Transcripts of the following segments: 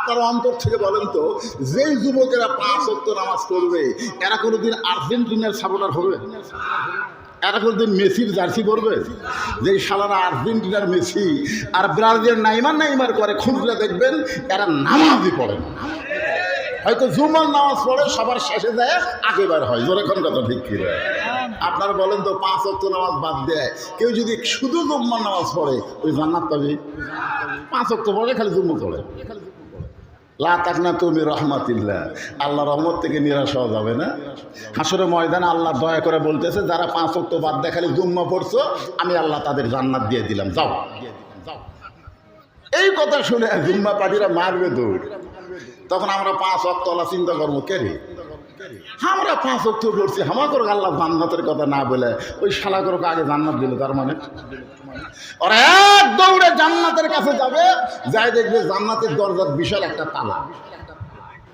আপনারা অন্তর থেকে বলেন তো, যেই যুবকেরা পাঁচ অক্ত নামাজ পড়বে, এরা কোনোদিন আর্জেন্টিনার সাপোর্টার হবে? এরা কোনোদিন মেসির জার্সি পরবে? যে সালারা আর্জেন্টিনার মেসি আর ব্রাজিলের নাইমার নাইমার করে, খুঁজলে দেখবেন এরা নামাজই পড়ে না। হয়তো জুমার নামাজ পড়ে, সবার শেষে যায়, আগে বার হয়। জোরে কোন কথা ঠিক কি? আপনারা বলেন তো, পাঁচ অক্ত নামাজ বাদ দেয়। কেউ যদি শুধু জুম্মার নামাজ পড়ে, ওই জান্নাত পাবে? পাঁচ অক্ত পড়ে, খালি জুম্মা পড়ে। লা না তুমি রহমাতিল্লা আল্লাহ রহমত থেকে নিরাশ হওয়া যাবে না। হাসুরে ময়দানে আল্লাহ দয়া করে বলতেছে, যারা পাঁচ অক্ত বাদ দেখালে খালি জুম্মা পড়ছো, আমি আল্লাহ তাদের জান্নাত দিয়ে দিলাম। যাও। এই কথা শুনে জুম্মা পার্টিরা মারবে দৌড়। তখন আমরা পাঁচ অক্টলা চিন্তা করব, কে আমরা পাঁচ অক্ট করছি হামা করো আল্লাহ জান্নাতের কথা না বলে, ওই শালা করো আগে জান্নাত দিল, তার মানে? ওরা এক দৌড়ে জান্নাতের কাছে যাবে যাই দেখবে জান্নাতের দরজার বিশাল একটা তালা।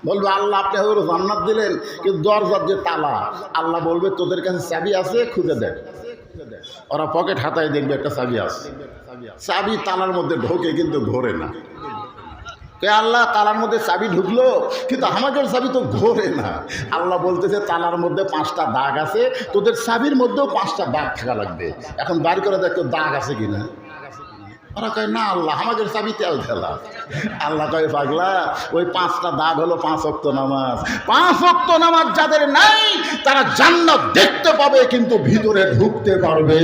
বলবে, আল্লাহ, আপনি হয়তো জান্নাত দিলেন, কিন্তু দরজার যে তালা, আল্লাহ বলবে, তোদের কাছে চাবি আছে, খুঁজে দেয় ওরা পকেট হাতায় দেখবে একটা চাবি আছে। চাবি তালার মধ্যে ঢোকে, কিন্তু ঘোরে না। কে আল্লাহ তালার মধ্যে চাবি ঢুকলো? কিন্তু আমাদের চাবি তো ঘোরে না। আল্লাহ বলতেছে, তালার মধ্যে পাঁচটা দাগ আছে, তোদের চাবির মধ্যেও পাঁচটা দাগ থাকা লাগবে। এখন বার করে দেখো দাগ আছে কিনা? ওরা কয়, না আল্লাহ আমাদের চাবি তেল খেলা আল্লাহ কয়, পাগলা, ওই পাঁচটা দাগ হলো পাঁচ অক্ত নামাজ। পাঁচ অক্ত নামাজ যাদের নাই, তারা জান্নাত দেখতে পাবে, কিন্তু ভিতরে ঢুকতে পারবে।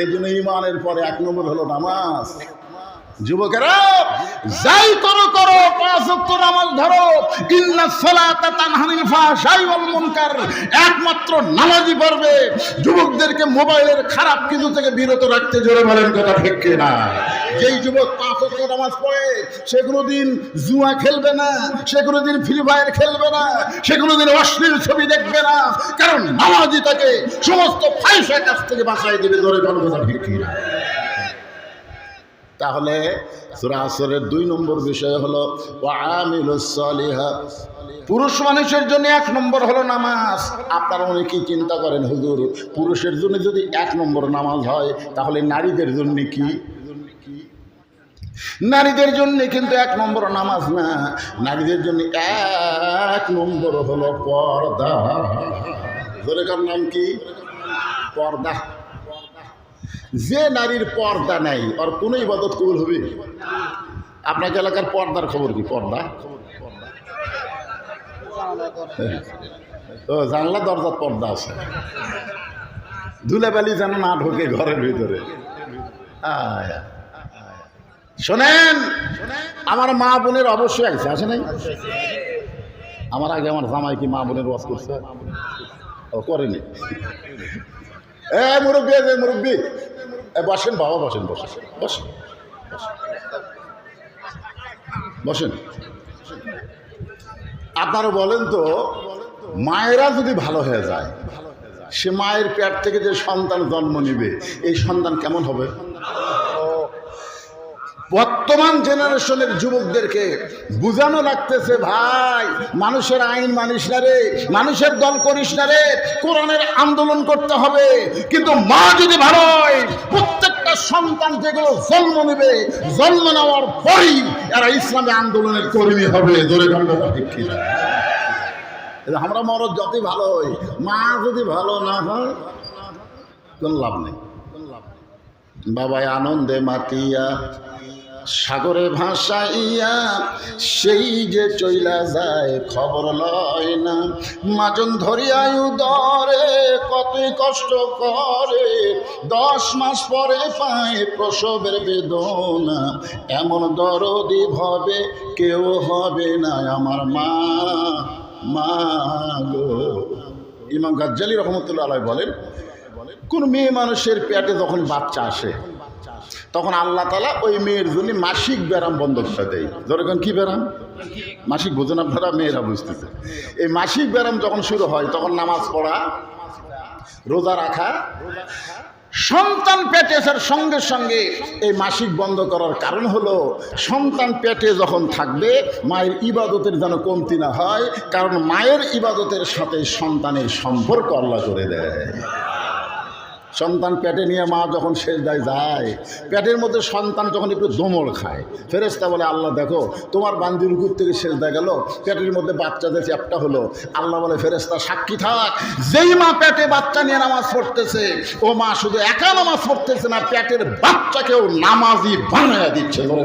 এই জন্য ইমানের পরে এক নম্বর হলো নামাজ। যাই করো করো, পাঁচ ওয়াক্ত নামাজ ধরো। একমাত্র নামাজই পারবে যুবকদেরকে মোবাইলের খারাপ কিছু থেকে বিরত রাখতে জোরে বলেন কথা ঠিক না যেই যুবক পাঁচ নামাজ পড়ে, সে কোনোদিন জুয়া খেলবে না, সে কোনোদিন ফ্রি ফায়ার খেলবে না, সে কোনোদিন অশ্লীল ছবি দেখবে না। কারণ নামাজই তাকে সমস্ত ফাইসা কাছ থেকে বাঁচাই দেবে জোরে বলেন কথা ঠিক না তাহলে সুরা আসরের দুই নম্বর বিষয় হলো পুরুষ মানুষের জন্য এক নম্বর হলো নামাজ। আপনারা অনেকেই চিন্তা করেন, হুজুর, পুরুষের জন্য যদি এক নম্বর নামাজ হয়, তাহলে নারীদের জন্য কি? নারীদের জন্য কিন্তু এক নম্বর নামাজ না। নারীদের জন্য এক নম্বর হলো পর্দা। নাম কি? পর্দা। যে নারীর পর্দা নাই আর কোনো ইবাদত কবুল হবে? আপনার এলাকার পর্দার খবর কি? পর্দা? জানলা, দরজার পর্দা আছে। ধুলাবালি যেন না ঢোকে ঘরের ভিতরে। শোনেন, আমার মা বোনের অবশ্যই আছে আছে নাই? আমার আগে আমার জামাই কি মা বোনের ওয়াজ করছে? ও, করেনি। এ, মুরব্বী মুরব্বী বসেন বাবা বসেন বসেন বসেন। বসেন। আপনারা বলেন তো, মায়েরা যদি ভালো হয়ে যায়, সে মায়ের পেট থেকে যে সন্তান জন্ম নিবে, এই সন্তান কেমন হবে? বর্তমান জেনারেশনের যুবকদেরকে বুঝানো লাগতেছে, ভাই, মানুষের আইন মানিস না রে, মানুষের দল করিস না রে, কোরআনের আন্দোলন করতে হবে। কিন্তু মা যদি ভালো হয়, প্রত্যেকটা সন্তান যেগুলো জন্ম নেবে, জন্ম নেওয়ার পরই এরা ইসলামী আন্দোলনের কর্মী হবে। আমরা মরদ যতই ভালো হই, মা যদি ভালো না হয়, কোন লাভ নেই। বাবাই আনন্দে মাতিয়া সাগরে ভাসাইয়া সেই যে চইলা যায় খবর লয় না। মাজন ধরিয়ায় উদরে কতই কষ্ট করে। দশ মাস পরে পায় প্রসবের বেদনা। এমন দরদি ভাবে কেউ হবে না আমার মা। মা গো। ইমাম গাজ্জালি রহমতুল্লাহ বলেন, কোন মেয়ে মানুষের পেটে যখন বাচ্চা আসে তখন আল্লাহ তালা ওই মেয়ের জন্য মাসিক ব্যারাম বন্ধ করে দেয়। যেরকম কি ব্যারাম মাসিক বোঝেন আপনারা, মেয়েরা বুঝতেছে। এই মাসিক ব্যারাম যখন শুরু হয়, তখন নামাজ পড়া, রোজা রাখা, সন্তান পেটে সঙ্গে সঙ্গে এই মাসিক বন্ধ করার কারণ হলো, সন্তান পেটে যখন থাকবে, মায়ের ইবাদতের যেন কমতি না হয়, কারণ মায়ের ইবাদতের সাথে সন্তানের সম্পর্ক আল্লাহ করে দেয়। সন্তান পেটে নিয়ে মা যখন শেষ দায় যায়, পেটের মধ্যে সন্তান যখন একটু দোমল খায় ফেরেস্তা বলে, আল্লাহ, দেখো, তোমার বান্দি রুকুর থেকে শেষ দেয় গেল, পেটের মধ্যে বাচ্চাদের চ্যাপটা হলো আল্লাহ বলে ফেরেস্তা সাক্ষী থাক, যেই মা পেটে বাচ্চা নিয়ে নামাজ পড়তেছে, ও মা শুধু একা নামাজ পড়তেছে না, পেটের বাচ্চাকেও নামাজি বানায় দিচ্ছে বলে।